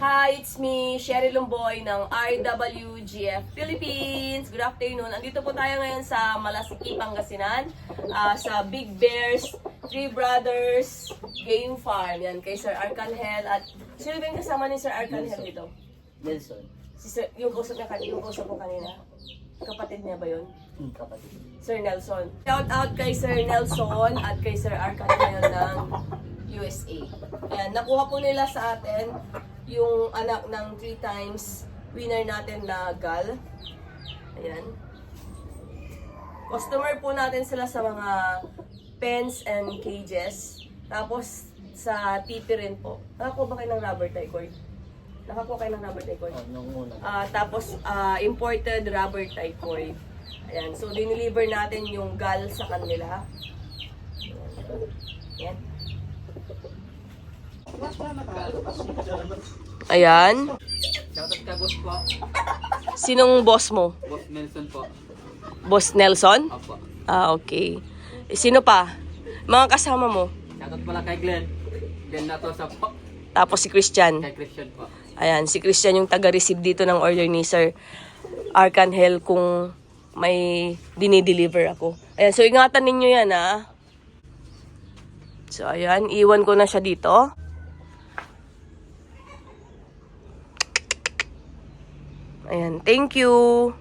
Hi, it's me, Sherry Lumboy ng RWGF Philippines. Good afternoon. Andito po tayo ngayon sa Malasiki, Pangasinan. ah, sa Big Bears, Three Brothers Game Farm. Yan, kay Sir Arcangel. At sino ba yung kasama ni Sir Arcangel dito? Nelson. Si Sir, yung kausap niya kanina, yung kausap ko kanina. Kapatid niya ba yun? Hmm, kapatid. Sir Nelson. Shout out kay Sir Nelson at kay Sir Arcangel ng USA. Ayan, nakuha po nila sa atin yung anak ng three times winner natin na gal. Ayan. Customer po natin sila sa mga pens and cages. Tapos sa TP rin po. Nakakuha ba kayo ng rubber tie cord? Nakakuha kayo ng rubber tie cord? Ah, tapos ah, imported rubber tie cord. Ayan, so dineliver natin yung gal sa kanila. Ayan. Ayan. Shoutout ka boss po. Sinong boss mo? Boss Nelson po. Boss Nelson? Opo. Ah, okay. Eh, Sino pa? Mga kasama mo. Shoutout pala kay Glenn. Glenn na to sa po. Tapos si Christian. Kay Christian po. Ayan, si Christian yung taga-receive dito ng order ni Sir Arcangel kung may dinideliver ako. Ayan, so ingatan ninyo yan ha. So ayan, iwan ko na siya dito. Ayan, thank you.